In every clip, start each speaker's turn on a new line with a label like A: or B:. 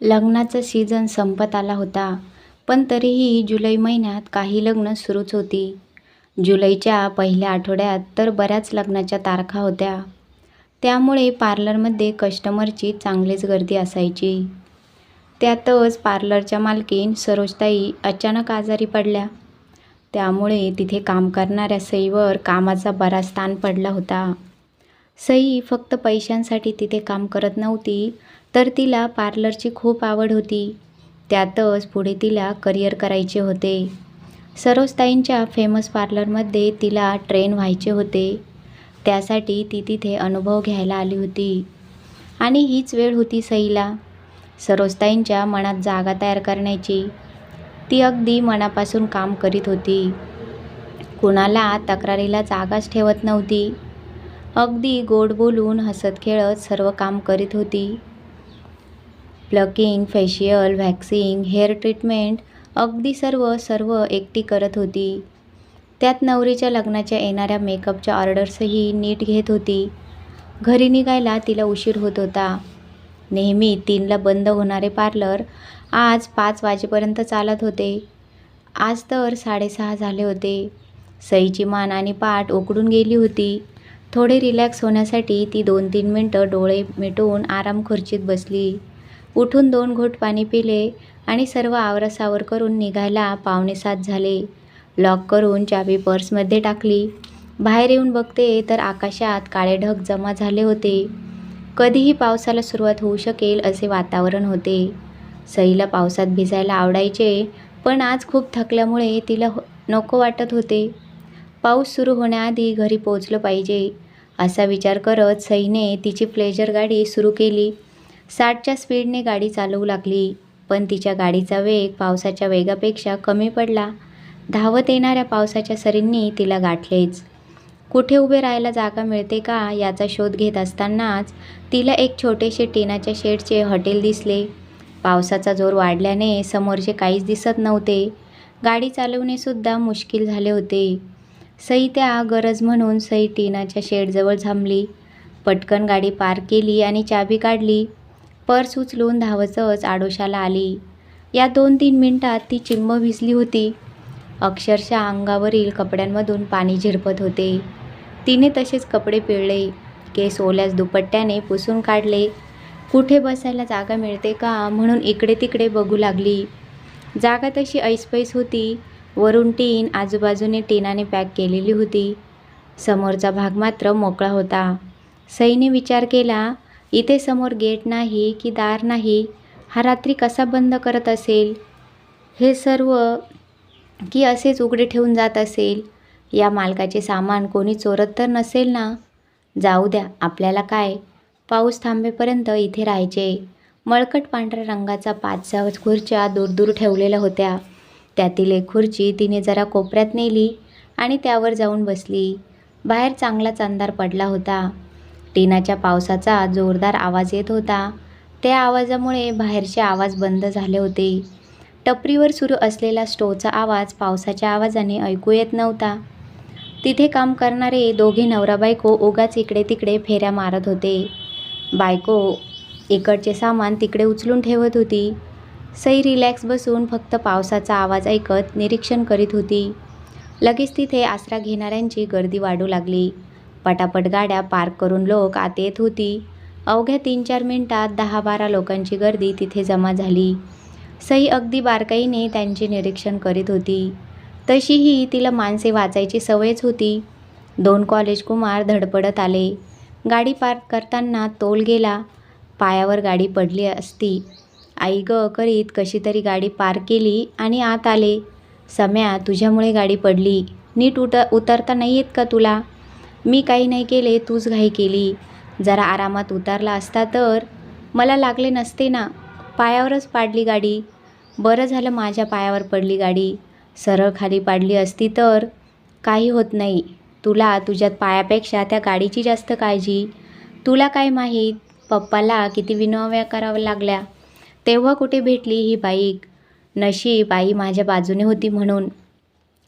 A: लग्नाचं सीझन संपत आला होता पण तरीही जुलै महिन्यात काही लग्न सुरूच होती. जुलैच्या पहिल्या आठवड्यात तर बऱ्याच लग्नाच्या तारखा होत्या. त्यामुळे पार्लरमध्ये कस्टमरची चांगलीच गर्दी असायची. त्यातच पार्लरच्या मालकीन सरोजताई अचानक आजारी पडल्या. त्यामुळे तिथे काम करणाऱ्या सईवर कामाचा बराच ताण पडला होता. सई फक्त पैशांसाठी तिथे काम करत नव्हती तर तिला पार्लरची खूप आवड होती. त्यातच पुढे तिला करिअर करायचे होते. सरोजताईंच्या फेमस पार्लरमध्ये तिला ट्रेन व्हायचे होते. त्यासाठी ती तिथे अनुभव घ्यायला आली होती. आणि हीच वेळ होती सईला. सरोजताईंच्या मनात जागा तयार करण्याची. ती अगदी मनापासून काम करीत होती. कुणाला तक्रारीला जागाच ठेवत नव्हती. अगदी गोड बोलून हसत खेळत सर्व काम करीत होती. Plucking facial waxing hair treatment अगदी सर्व सर्व एकटी करत होती. त्यात नवरीच्या लग्नाच्या येणाऱ्या मेकअपच्या ऑर्डर्सही नीट घेत होती. घरी निघायला तिला उशीर होत होता. नेहमी तीनला बंद होणारे पार्लर आज पाच वाजेपर्यंत चालत होते. आज तर साडेसहा झाले होते. सईची मान आणि पाठ उकडून गेली होती. थोडे रिलॅक्स होण्यासाठी ती दोन तीन मिनटं डोळे मिटवून आराम खुर्चीत बसली. उठून दोन घोट पाणी पिले आणि सर्व आवरासावर करून निघायला पावणे सात झाले. लॉक करून चाबी पर्समध्ये टाकली. बाहेर येऊन बघते तर आकाशात काळे ढग जमा झाले होते. कधीही पावसाला सुरुवात होऊ शकेल असे वातावरण होते. सईला पावसात भिजायला आवडायचे पण आज खूप थकल्यामुळे तिला हो नको वाटत होते. पाऊस सुरू होण्याआधी घरी पोचलं पाहिजे. असा विचार करत सईने तिची प्लेजर गाडी सुरू केली. साठच्या स्पीडने गाडी चालवू लागली पण तिच्या गाडीचा वेग पावसाच्या वेगापेक्षा कमी पडला. धावत येणाऱ्या पावसाच्या सरींनी तिला गाठलेच. कुठे उभे राहायला जागा मिळते का याचा शोध घेत असतानाच तिला एक छोटेसे टिनाच्या शेडचे हॉटेल दिसले. पावसाचा जोर वाढल्याने समोरचे काहीच दिसत नव्हते. गाडी चालवणेसुद्धा मुश्किल झाले होते. सई त्या गरज म्हणून सई टिनाच्या शेडजवळ थांबली. पटकन गाडी पार्क केली आणि चाबी काढली. पर्स उचलून धावतच आडोशाला आली. या दोन तीन मिनिटात ती चिंब भिजली होती. अक्षरशः अंगावरील कपड्यांमधून पाणी झिरपत होते. तिने तसेच कपडे पिळले. केस ओल्यास दुपट्ट्याने पुसून काढले. कुठे बसायला जागा मिळते का म्हणून इकडे तिकडे बघू लागली. जागा तशी ऐसपैस होती. वरून टीन आजूबाजूने टीनाने पॅक केलेली होती. समोरचा भाग मात्र मोकळा होता. सईने विचार केला इथे समोर गेट नाही की दार नाही हा रात्री कसा बंद करत असेल? हे सर्व की असेच उघडे ठेवून जात असेल? या मालकाचे सामान कोणी चोरत तर नसेल ना? जाऊ द्या आपल्याला काय? पाऊस थांबेपर्यंत इथे राहायचे. मळकट पांढऱ्या रंगाचा पाच सहा खुर्च्या दूर दूर ठेवलेल्या होत्या. त्यातील एक खुर्ची तिने जरा कोपऱ्यात नेली आणि त्यावर जाऊन बसली. बाहेर चांगलाच अंधार पडला होता. टिनाच्या पावसाचा जोरदार आवाज येत होता. त्या आवाजामुळे बाहेरचे आवाज बंद झाले होते. टपरीवर सुरू असलेला स्टोचा आवाज पावसाच्या आवाजाने ऐकू येत नव्हता. तिथे काम करणारे दोघे नवरा बायको उगाच इकडे तिकडे फेऱ्या मारत होते. बायको इकडचे सामान तिकडे उचलून ठेवत होती. सई रिलॅक्स बसून फक्त पावसाचा आवाज ऐकत निरीक्षण करीत होती. लगेच तिथे आसरा घेणाऱ्यांची गर्दी वाढू लागली. पटापट गाड्या पार्क करून लोक आत येत होती. अवघ्या तीन चार मिनिटात दहा बारा लोकांची गर्दी तिथे जमा झाली. सई अगदी बारकाईने त्यांचे निरीक्षण करीत होती. तशीही तिला माणसे वाचायची सवयच होती. दोन कॉलेज कुमार धडपडत आले. गाडी पार्क करताना तोल गेला. पायावर गाडी पडली असती. आई ग करीत कशी तरी गाडी पार्क केली आणि आत आले. सम्या तुझ्यामुळे गाडी पडली. नीट उत उतरता नाही येत का तुला? मी काही नाही केले तूच घाई केली. जरा आरामात उतारला असता तर? मला लागले नसते ना. पायावरच पाडली गाडी. बरं झालं माझ्या पायावर पडली गाडी. सरळ खाली पाडली असती तर? काही होत नाही. तुला तुझ्यात पायापेक्षा त्या गाडीची जास्त काळजी. तुला काय माहीत? पप्पाला किती विनोव्या कराव्या लागल्या. तेव्हा कुठे भेटली ही बाईक? नशीब आई माझ्या बाजूने होती म्हणून.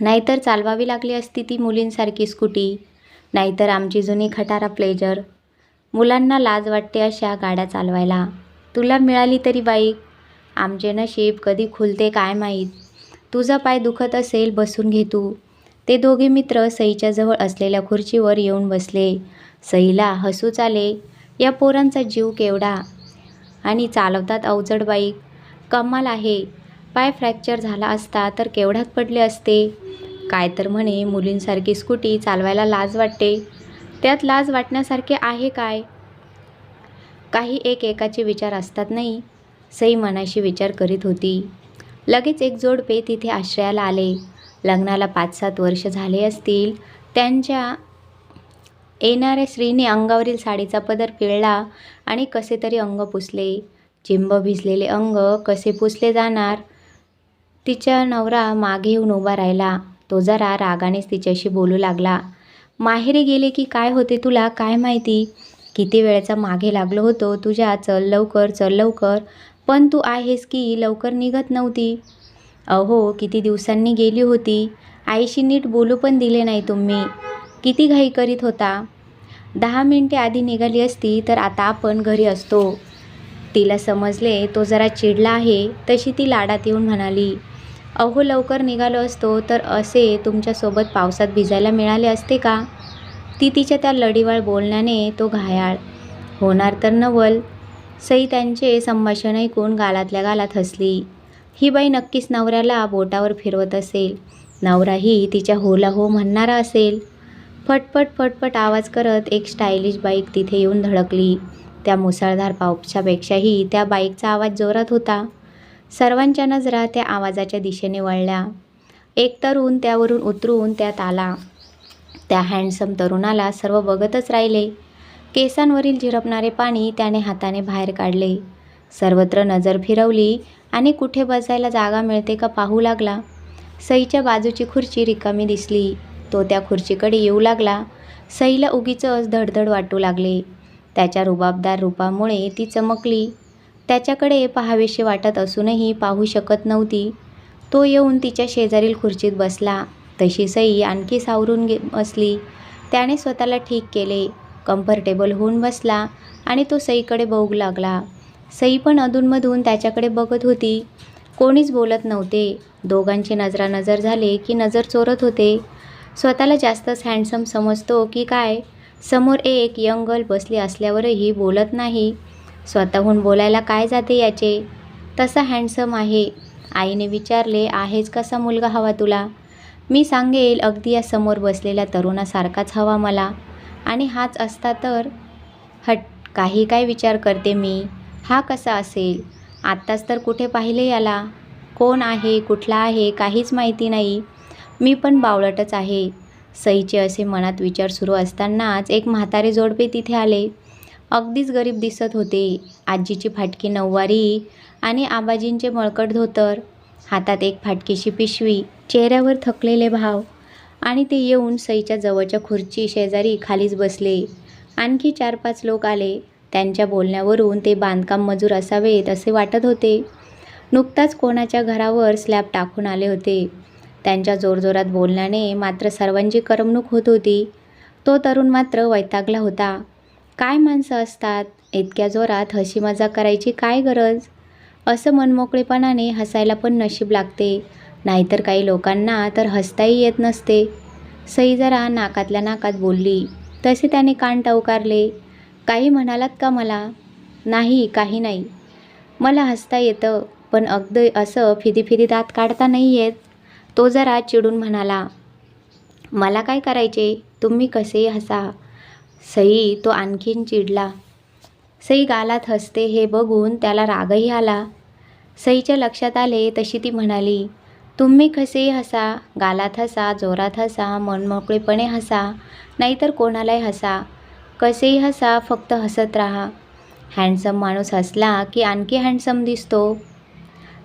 A: नाहीतर चालवावी लागली असती ती मुलींसारखी स्कूटी. नाहीतर आमची जुनी खटारा प्लेजर मुलांना लाज वाटते अशा गाड्या चालवायला. तुला मिळाली तरी बाईक. आमचे नशीब कधी खुलते काय माहीत. तुझा पाय दुखत असेल बसून घे तू. ते दोघे मित्र सईच्या जवळ असलेल्या खुर्चीवर येऊन बसले. सईला हसूच आले. या पोरांचा जीव केवढा. आणि चालवतात अवजड बाईक. कमाल आहे. पाय फ्रॅक्चर झाला असता तर केवढ्यात पडले असते? काय तर म्हणे मुलींसारखी स्कूटी चालवायला लाज वाटते. त्यात लाज वाटण्यासारखे आहे काय? काही एक एकाचे विचार असतात नाही सई मनाशी विचार करीत होती. लगेच एक जोडपे तिथे आश्रयाला आले. लग्नाला पाच सात वर्ष झाले असतील. त्यांच्या येणाऱ्या स्त्रीने अंगावरील साडीचा पदर पिळला आणि कसे तरी अंग पुसले. चिंब भिजलेले अंग कसे पुसले जाणार? तिच्या नवरा मागे येऊन उभा राहिला. तो जरा रागानेच तिच्याशी बोलू लागला. माहेरी गेले की काय होते तुला? काय माहिती? किती वेळेचा मागे लागलो होतो तुझ्या? चल लवकर चल लवकर. पण तू आहेस की लवकर निघत नव्हती? अहो किती दिवसांनी गेली होती. आईशी नीट बोलू पण दिले नाही तुम्ही. किती घाई करीत होता? दहा मिनटे आधी निघाली असती तर आता आपण घरी असतो. तिला समजले तो जरा चिडला आहे. तशी ती लाडात येऊन म्हणाली अहो लवकर निघालो असतो तर असे तुमच्यासोबत पावसात भिजायला मिळाले असते का? ती तिच्या त्या लढीवाळ बोलण्याने तो घायाळ. होणार तर नवल. सई त्यांचे संभाषण ऐकून गालातल्या गालात हसली. ही बाई नक्कीच नवऱ्याला बोटावर फिरवत असेल. नवराही तिच्या होला हो म्हणणारा असेल. फटफट फटफट आवाज करत एक स्टायलिश बाईक तिथे येऊन धडकली. त्या मुसळधार पावसापेक्षाही त्या बाईकचा आवाज जोरात होता. सर्वांच्या नजरा त्या आवाजाच्या दिशेने वळल्या. एक तरुण त्यावरून उतरून त्यात आला. त्या हँडसम तरुणाला सर्व बघतच राहिले. केसांवरील झिरपणारे पाणी त्याने हाताने बाहेर काढले. सर्वत्र नजर फिरवली आणि कुठे बसायला जागा मिळते का पाहू लागला. सईच्या बाजूची खुर्ची रिकामी दिसली. तो त्या खुर्चीकडे येऊ लागला. सईला उगीचच धडधड वाटू लागले. त्याच्या रुबाबदार रूपामुळे ती चमकली. त्याच्याकडे पाहावेशी वाटत असूनही पाहू शकत नव्हती. तो येऊन तिच्या शेजारील खुर्चीत बसला. तशी सई आणखी सावरून गे बसली. त्याने स्वतःला ठीक केले. कम्फर्टेबल होऊन बसला आणि तो सईकडे बघू लागला. सई पण अधूनमधून त्याच्याकडे बघत होती. कोणीच बोलत नव्हते. दोघांची नजरानजर झाले की नजर चोरत होते. स्वतःला जास्तच हँडसम समजतो की काय? समोर एक यंग गर्ल बसली असल्यावरही बोलत नाही. स्वतःहून बोलायला काय जाते याचे? तसा हँडसम आहे. आईने विचारले आहेच कसा मुलगा हवा तुला? मी सांगेल अगदी या समोर बसलेल्या तरुणासारखाच हवा मला. आणि हाच असता तर? हट काही काय विचार करते मी. हा कसा असेल? आत्ताच तर कुठे पाहिले याला? कोण आहे कुठला आहे काहीच माहिती नाही. मी पण बावळटच आहे. सईचे असे मनात विचार सुरू असतानाच एक म्हातारे जोडपे तिथे आले. अगदीच गरीब दिसत होते. आजीची फाटकी नऊवारी आणि आबाजींचे मळकट धोतर. हातात एक फाटकीशी पिशवी चेहऱ्यावर थकलेले भाव आणि ते येऊन सईच्या जवळच्या खुर्ची शेजारी खालीच बसले. आणखी चार पाच लोक आले. त्यांच्या बोलण्यावरून ते बांधकाम मजूर असावेत असे वाटत होते. नुकताच कोणाच्या घरावर स्लॅब टाकून आले होते. त्यांच्या जोरजोरात बोलण्याने मात्र सर्वांची करमणूक होत होती. तो तरुण मात्र वैतागला होता. काय माणसं असतात? इतक्या जोरात हशी मजा करायची काय गरज? असं मनमोकळेपणाने हसायला पण नशीब लागते. नाहीतर काही लोकांना तर हसताही येत नसते. सई जरा नाकातल्या नाकात बोलली. तसे त्याने कान टवकारले काही म्हणालात का मला? नाही काही नाही. मला हसता येतं पण अगदी असं फिदी फिदी दात काढता नाही येत. तो जरा चिडून म्हणाला मला काय करायचे? तुम्ही कसेही हसा? सई तो आणखीन चिडला. सई गालात हसते हे बघून त्याला रागही आला. सईच्या लक्षात आले तशी ती म्हणाली तुम्ही कसेही हसा? गालात हसा जोरात हसा मनमोकळेपणे हसा नाहीतर कोणालाही हसा. कसेही हसा फक्त हसत राहा. हँडसम माणूस हसला की आणखी हँडसम दिसतो.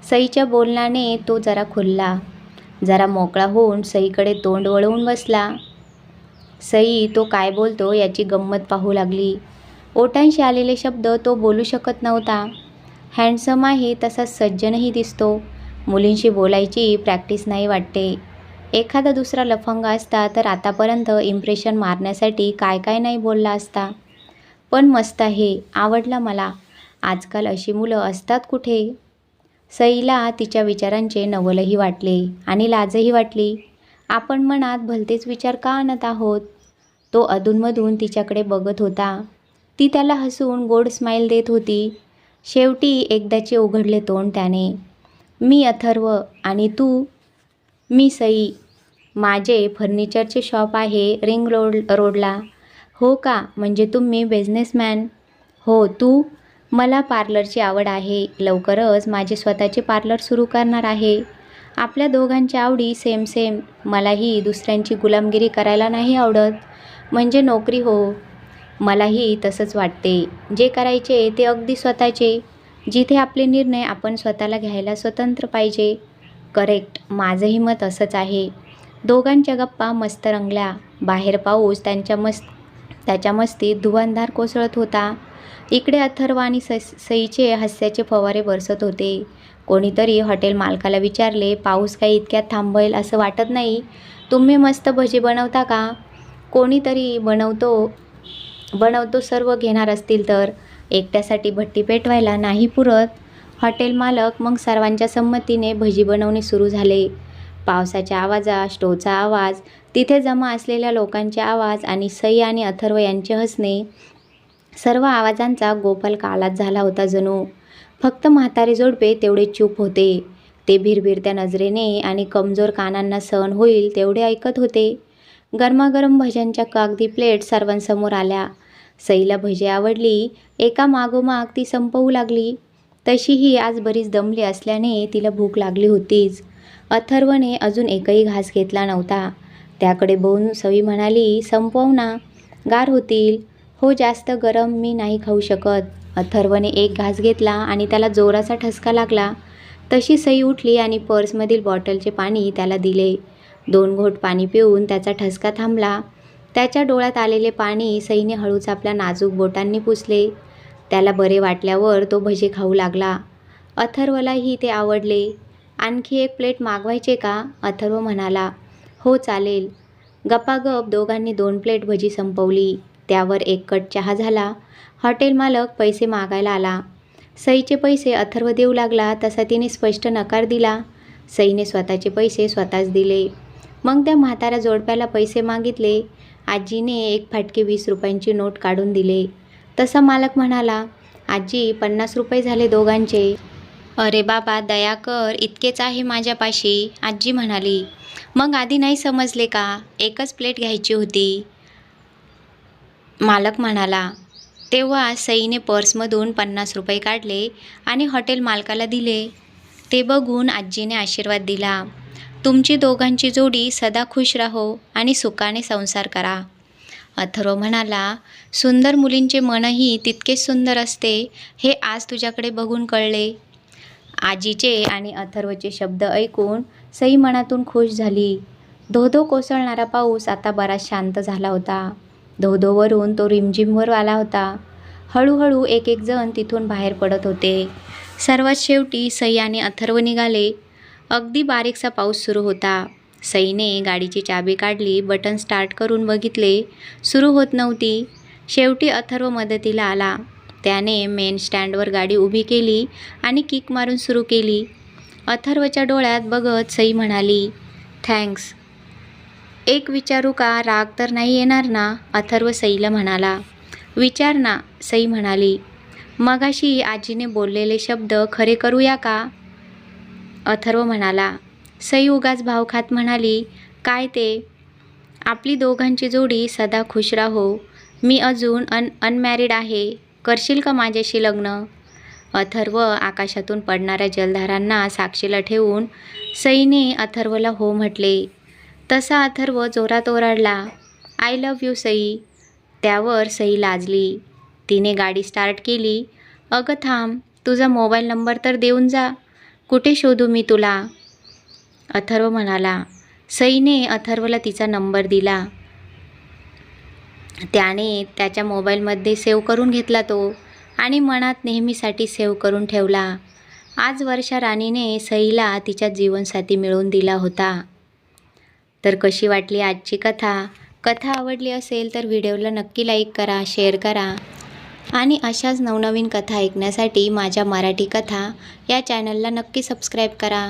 A: सईच्या बोलण्याने तो जरा खुलला. जरा मोकळा होऊन सईकडे तोंड वळवून बसला. सई तो काय बोलतो याची गंमत पाहू लागली. ओटांशी आलेले शब्द तो बोलू शकत नव्हता. हँडसम आहे तसा सज्जनही दिसतो. मुलींशी बोलायची प्रॅक्टिस नाही वाटते. एखादा दुसरा लफंगा असता तर आतापर्यंत इम्प्रेशन मारण्यासाठी काय काय नाही बोलला असता. पण मस्त आहे आवडला मला. आजकाल अशी मुलं असतात कुठे? सईला तिच्या विचारांचे नवलही वाटले आणि लाजही वाटली. आपण मनात भलतेच विचार का आणत आहोत? तो अधूनमधून तिच्याकडे बघत होता. ती त्याला हसून गोड स्माईल देत होती. शेवटी एकदाचे उघडले तोंड त्याने. मी अथर्व आणि तू? मी सई. माझे फर्निचरचे शॉप आहे रिंग रोड रोडला. हो का? म्हणजे तुम्ही बिझनेसमॅन हो तू? मला पार्लरची आवड आहे. लवकरच माझे स्वतःचे पार्लर सुरू करणार आहे. आपल्या दोघांच्या आवडी सेम सेम मलाही दुसऱ्यांची गुलामगिरी करायला नाही आवडत. म्हणजे नोकरी हो. मलाही तसंच वाटते. जे करायचे ते अगदी स्वतःचे. जिथे आपले निर्णय आपण स्वतःला घ्यायला स्वतंत्र पाहिजे. करेक्ट माझंही मत असंच आहे. दोघांच्या गप्पा मस्त रंगल्या. बाहेर पाऊस त्यांच्या मस्त त्याच्या मस्तीत धुवांधार कोसळत होता. इकडे अथर्व आणि स सईचे हास्याचे फवारे बरसत होते. कोणीतरी हॉटेल मालकाला विचारले पाऊस काही इतक्यात थांबेल असं वाटत नाही? तुम्ही मस्त भजी बनवता का? कोणीतरी बनवतो बनवतो सर्व घेणार असतील तर. एकट्यासाठी भट्टी पेटवायला नाही पुरत. हॉटेल मालक मग सर्वांच्या संमतीने भजी बनवणे सुरू झाले. पावसाच्या आवाजा स्टोचा आवाज तिथे जमा असलेल्या लोकांचे आवाज आणि सई आणि अथर्व यांचे हसणे सर्व आवाजांचा गोपाल कालात झाला होता जणू. फक्त म्हातारे जोडपे तेवढे चूप होते. ते भिरभिरत्या नजरेने आणि कमजोर कानांना सहन होईल तेवढे ऐकत होते. गरमागरम भज्यांच्या कागदी प्लेट सर्वांसमोर आल्या. सईला भजे आवडली. एका मागोमाग ती संपवू लागली. तशीही आज बरीच दमली असल्याने तिला भूक लागली होतीच. अथर्वने अजून एकही घास घेतला नव्हता. त्याकडे बहून सवी म्हणाली संपव ना. गार होतील. हो जास्त गरम मी नाही खाऊ शकत. अथर्वने एक घास घेतला आणि त्याला जोराचा ठसका लागला. तशी सई उठली आणि पर्समधील बॉटलचे पाणी त्याला दिले. दोन घोट पाणी पिऊन त्याचा ठसका थांबला. त्याच्या डोळ्यात आलेले पाणी सईने हळूच आपल्या नाजूक बोटांनी पुसले. त्याला बरे वाटल्यावर तो भजे खाऊ लागला. अथर्वलाही ते आवडले. आणखी एक प्लेट मागवायचे का? अथर्व म्हणाला हो चालेल. गपागप दोघांनी दोन प्लेट भजी संपवली. त्यावर एक कट चहा झाला. हॉटेल मालक पैसे मागायला आला. सईचे पैसे अथर्व देऊ लागला तसा तिने स्पष्ट नकार दिला. सईने स्वतःचे पैसे स्वतःच दिले. मग त्या म्हाताऱ्या जोडप्याला पैसे मागितले. आजीने एक फाटके वीस रुपयांची नोट काढून दिले. तसा मालक म्हणाला आजी पन्नास रुपये झाले दोघांचे. अरे बाबा दया कर इतकेच आहे माझ्यापाशी आजी म्हणाली. मग आधी नाही समजले का? एकच प्लेट घ्यायची होती. मालक म्हणाला तेव्हा सईने पर्समधून पन्नास रुपये काढले आणि हॉटेल मालकाला दिले. ते बघून आजीने आशीर्वाद दिला. तुमची दोघांची जोडी सदा खुश राहो आणि सुखाने संसार करा. अथर्व म्हणाला सुंदर मुलींचे मनही तितकेच सुंदर असते हे आज तुझ्याकडे बघून कळले. आजीचे आणि अथर्वचे शब्द ऐकून सई मनातून खुश झाली. धोधो कोसळणारा पाऊस आता बराच शांत झाला होता. धोधोवरून तो रिमझिमवर आला होता. हळूहळू एक एक जण तिथून बाहेर पडत होते. सर्वात शेवटी सई आणि अथर्व निघाले. अगदी बारीकसा पाऊस सुरू होता. सईने गाडीची चाबी काढली बटन स्टार्ट करून बघितले. सुरू होत नव्हती. शेवटी अथर्व मदतीला आला. त्याने मेन स्टँडवर गाडी उभी केली आणि किक मारून सुरू केली. अथर्वच्या डोळ्यात बघत सई म्हणाली थँक्स एक विचारू का? राग तर नाही येणार ना? अथर्व सईला म्हणाला. विचार ना सई म्हणाली. मगाशी आजीने बोललेले शब्द खरे करूया का? अथर्व म्हणाला. सई उगाच भाव खात म्हणाली काय ते? आपली दोघांची जोडी सदा खुश राहो. मी अजून अन अनमॅरिड आहे. करशील का माझ्याशी लग्न? अथर्व आकाशातून पडणाऱ्या जलधारांना साक्षीला ठेवून सईने अथर्वला हो म्हटले. तसा अथर्व जोरात ओरडला आय लव्ह यू सई. त्यावर सई लाजली. तिने गाडी स्टार्ट केली. अगं थांब तुझा मोबाईल नंबर तर देऊन जा. कुठे शोधू मी तुला? अथर्व म्हणाला. सईने अथर्वला तिचा नंबर दिला. त्याने त्याच्या मोबाईलमध्ये सेव्ह करून घेतला तो आणि मनात नेहमीसाठी सेव्ह करून ठेवला. आज वर्षा राणीने सईला तिच्या जीवनसाथी मिळवून दिला होता. तर कशी वाटली आजची कथा? कथा आवडली असेल तर व्हिडिओला नक्की लाईक करा शेअर करा. आणि अशाच नवनवीन कथा ऐकण्यासाठी माझ्या मराठी कथा या चॅनलला नक्की सबस्क्राईब करा.